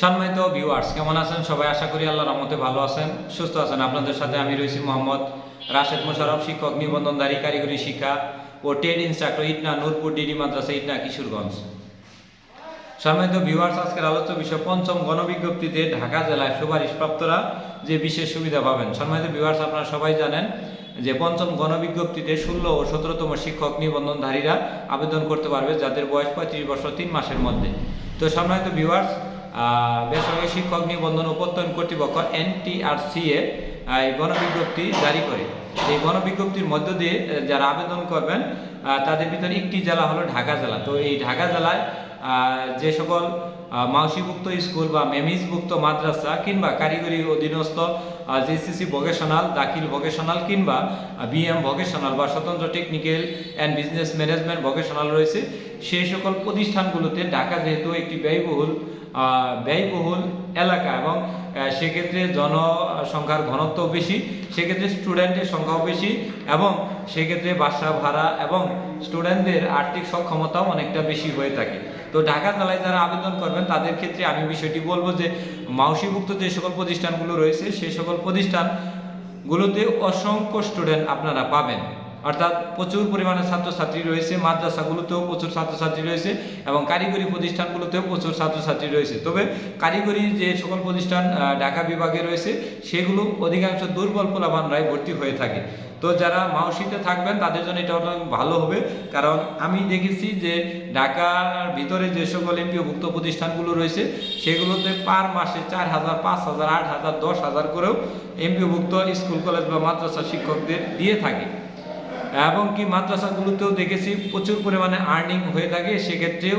সম্মানিত ভিউয়ার্স কেমন আছেন? সবাই আশা করি আল্লাহর রহমতে ভালো আছেন, সুস্থ আছেন। আপনাদের সাথে আমি রয়েছি মোহাম্মদ রাশেদ মোশারফ শিক্ষক, নিবন্ধনধারী, কারিগরি শিক্ষা ও টেড ইনস্ট্রাক্টর ইটনা নূরপুর ডিডি মাদ্রাসা, ইটনা কিশোরগঞ্জ। সম্মানিত ভিউয়ার্স আজকের আলোচ্য বিষয়, পঞ্চম গণবিজ্ঞপ্তিতে ঢাকা জেলায় সুপারিশপ্রাপ্তরা যে বিশেষ সুবিধা পাবেন। সম্মানিত ভিউয়ার্স আপনারা সবাই জানেন যে পঞ্চম গণবিজ্ঞপ্তিতে ষোলো ও সতেরোতম শিক্ষক নিবন্ধনধারীরা আবেদন করতে পারবে যাদের বয়স পঁয়ত্রিশ বছর তিন মাসের মধ্যে। তো সম্মানিত ভিউয়ার্স বেসরকারি শিক্ষক নিবন্ধন প্রত্যয়ন কর্তৃপক্ষ এ এই গণবিজ্ঞপ্তি জারি করে। এই গণবিজ্ঞপ্তির মধ্য দিয়ে যারা আবেদন করবেন তাদের ভিতরে একটি জেলা হলো ঢাকা জেলা। তো এই ঢাকা জেলায় যে সকল মাউসিভুক্ত স্কুল বা মেমিজভুক্ত মাদ্রাসা কিংবা কারিগরি অধীনস্থ জিসিসি ভোকেশনাল দাখিল ভোকেশনাল কিংবা বিএম ভোকেশনাল বা স্বতন্ত্র technical and business management vocational রয়েছে। সেই সকল প্রতিষ্ঠানগুলোতে ঢাকা যেহেতু একটি ব্যয়বহুল ব্যয়বহুল এলাকা এবং সেক্ষেত্রে জনসংখ্যার ঘনত্ব বেশি, সেক্ষেত্রে স্টুডেন্টের সংখ্যাও বেশি এবং সেক্ষেত্রে বাসা ভাড়া এবং স্টুডেন্টদের আর্থিক সক্ষমতাও অনেকটা বেশি হয়ে থাকে। তো ঢাকা জেলায় যারা আবেদন করবেন, তাদের ক্ষেত্রে আমি বিষয়টি বলব যে, মাউসিভুক্ত যে সকল প্রতিষ্ঠানগুলো রয়েছে সেই সকল প্রতিষ্ঠানগুলোতে অসংখ্য স্টুডেন্ট আপনারা পাবেন। অর্থাৎ প্রচুর পরিমাণে ছাত্রছাত্রী রয়েছে, মাদ্রাসাগুলোতেও প্রচুর ছাত্রছাত্রী রয়েছে এবং কারিগরি প্রতিষ্ঠানগুলোতেও প্রচুর ছাত্রছাত্রী রয়েছে। তবে কারিগরি যে সকল প্রতিষ্ঠান ঢাকা বিভাগে রয়েছে, সেগুলো অধিকাংশ দুর্বল পোলাবানরাই ভর্তি হয়ে থাকে। তো যারা মাউসিতে থাকবেন, তাদের জন্য এটা অনেক ভালো হবে। কারণ আমি দেখেছি যে ঢাকার ভিতরে যে সকল এমপিওভুক্ত প্রতিষ্ঠানগুলো রয়েছে, সেগুলোতে পার মাসে চার হাজার, পাঁচ হাজার, আট হাজার, দশ হাজার করেও এমপিওভুক্ত স্কুল, কলেজ বা মাদ্রাসা শিক্ষকদের দিয়ে থাকে। এবং কি মাদ্রাসাগুলোতেও দেখেছি প্রচুর পরিমাণে আর্নিং হয়ে থাকে, সেক্ষেত্রেও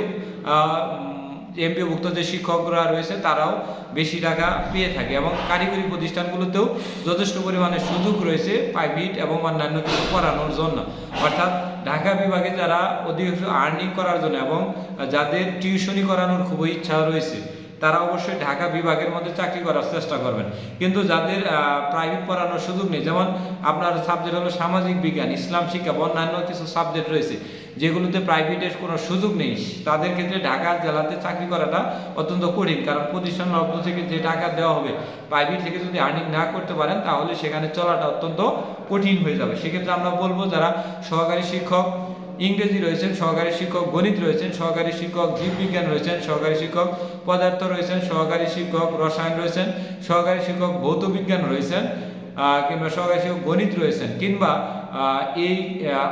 এমপিভুক্ত যে শিক্ষকরা রয়েছে তারাও বেশি টাকা পেয়ে থাকে এবং কারিগরি প্রতিষ্ঠানগুলোতেও যথেষ্ট পরিমাণে সুযোগ রয়েছে প্রাইভেট এবং অন্যান্য কিছু করানোর জন্য। অর্থাৎ ঢাকা বিভাগে যারা অধিকাংশ আর্নিং করার জন্য এবং যাদের টিউশনি করানোর খুবই ইচ্ছা রয়েছে তারা অবশ্যই ঢাকা বিভাগের মধ্যে চাকরি করার চেষ্টা করবেন। কিন্তু যাদের প্রাইভেট পড়ানোর সুযোগ নেই, যেমন আপনার সাবজেক্ট হলো সামাজিক বিজ্ঞান, ইসলাম শিক্ষা বা অন্যান্য কিছু সাবজেক্ট রয়েছে, যেগুলোতে প্রাইভেটের কোনো সুযোগ নেই, তাদের ক্ষেত্রে ঢাকা জেলাতে চাকরি করাটা অত্যন্ত কঠিন। কারণ প্রতিষ্ঠান লগ্ন থেকে যে টাকা দেওয়া হবে প্রাইভেট থেকে যদি আর্নিং না করতে পারেন, তাহলে সেখানে চলাটা অত্যন্ত কঠিন হয়ে যাবে। সেক্ষেত্রে আমরা বলব, যারা সহকারী শিক্ষক ইংরেজি রয়েছেন, সহকারী শিক্ষক গণিত রয়েছেন, সহকারী শিক্ষক জীববিজ্ঞান রয়েছেন, সহকারী শিক্ষক পদার্থ রয়েছেন, সহকারী শিক্ষক রসায়ন রয়েছেন, সহকারী শিক্ষক ভৌত বিজ্ঞান রয়েছেন কিংবা সহকারী শিক্ষক গণিত রয়েছেন, কিংবা এই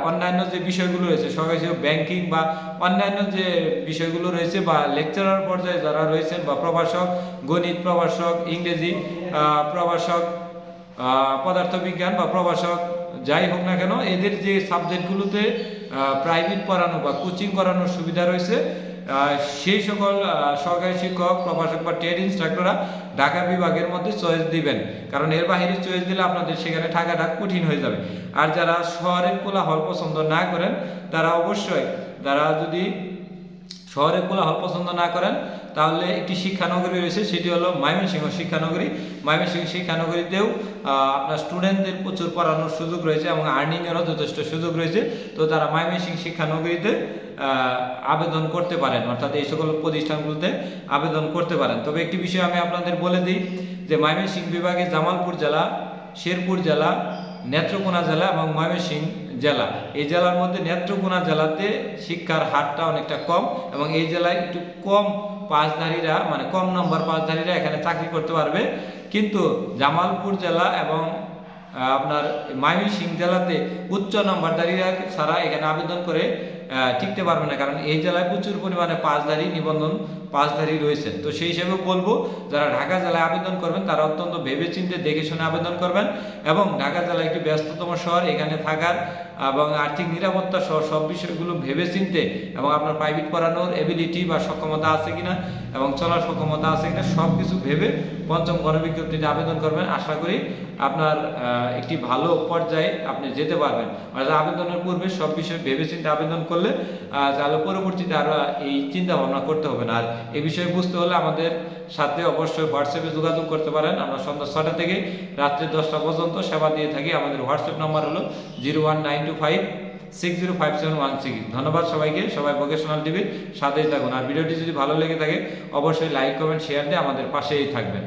অন্যান্য যে বিষয়গুলো রয়েছে, সহকারী শিক্ষক ব্যাংকিং বা অন্যান্য যে বিষয়গুলো রয়েছে বা লেকচারার পর্যায়ে যারা রয়েছেন বা প্রভাষক, গণিত প্রভাষক, ইংরেজি প্রভাষক পদার্থবিজ্ঞান বা প্রভাষক, যাই হোক না কেন, এদের যে সাবজেক্টগুলোতে প্রাইভেট পড়ানো বা কোচিং করানোর সুবিধা রয়েছে। সেই সকল সরকারি শিক্ষক, প্রভাষক বা ট্রেড ইনস্ট্রাক্টররা ঢাকা বিভাগের মধ্যে চয়েস দিবেন। কারণ এর বাহিরে চয়েস দিলে আপনাদের সেখানে থাকাটা কঠিন হয়ে যাবে। আর যারা শহরের কোলাহল পছন্দ না করেন, তারা অবশ্যই, তারা যদি শহরে কোলাহল পছন্দ না করেন, তাহলে একটি শিক্ষানগরী রয়েছে, সেটি হলো ময়মনসিংহ শিক্ষানগরী। ময়মনসিংহ শিক্ষানগরীতেও আপনার স্টুডেন্টদের প্রচুর পড়ানোর সুযোগ রয়েছে এবং আর্নিংয়েরও যথেষ্ট সুযোগ রয়েছে। তো তারা ময়মনসিংহ শিক্ষানগরীতে আবেদন করতে পারেন, অর্থাৎ এই সকল প্রতিষ্ঠানগুলোতে আবেদন করতে পারেন। তবে একটি বিষয় আমি আপনাদের বলে দিই, যে ময়মনসিংহ বিভাগে জামালপুর জেলা, শেরপুর জেলা, নেত্রকোনা জেলা এবং ময়মনসিংহ জেলা। এই জেলার মধ্যে নেত্রকোনা জেলাতে শিক্ষার হারটা অনেকটা কম এবং এই জেলায় একটু কম পাঁচধারীরা মানে কম নম্বর পাঁচধারীরা এখানে চাকরি করতে পারবে। কিন্তু জামালপুর জেলা এবং আপনার ময়মনসিংহ জেলাতে উচ্চ নম্বরধারীরা ছাড়া এখানে আবেদন করে টিকতে পারবে না। কারণ এই জেলায় প্রচুর পরিমাণে পাসধারী নিবন্ধন পাসধারী রয়েছেন। তো সেই হিসেবে বলব, যারা ঢাকা জেলায় আবেদন করবেন, তারা অত্যন্ত ভেবে চিন্তে দেখে শুনে আবেদন করবেন এবং ঢাকা জেলা একটি ব্যস্ততম শহর, এখানে থাকার এবং আর্থিক নিরাপত্তা সহ সব বিষয়গুলো ভেবে চিনতে এবং আপনার প্রাইভেট পড়ানোর এবিলিটি বা সক্ষমতা আছে কিনা এবং চলার সক্ষমতা আছে কিনা সব কিছু ভেবে পঞ্চম গণবিজ্ঞপ্তিতে আবেদন করবেন। আশা করি আপনার একটি ভালো পর্যায়ে আপনি যেতে পারবেন। অর্থাৎ আবেদনের পূর্বে সব বিষয়ে ভেবে চিন্তে আবেদন করলে তাহলে পরবর্তীতে আরও এই চিন্তা ভাবনা করতে হবে না। আর এই বিষয়ে বুঝতে হলে আমাদের সাথে অবশ্যই হোয়াটসঅ্যাপে যোগাযোগ করতে পারেন। আমরা সন্ধ্যা ছটা থেকে রাত্রি দশটা পর্যন্ত সেবা দিয়ে থাকি। আমাদের হোয়াটসঅ্যাপ নাম্বার হলো zero one nine two five six zero five seven one six. ধন্যবাদ সবাইকে। সবাই ভোকেশনাল টিভির সাথেই থাকুন। আর ভিডিওটি যদি ভালো লেগে থাকে, অবশ্যই লাইক, কমেন্ট, শেয়ার দিয়ে আমাদের পাশেই থাকবেন।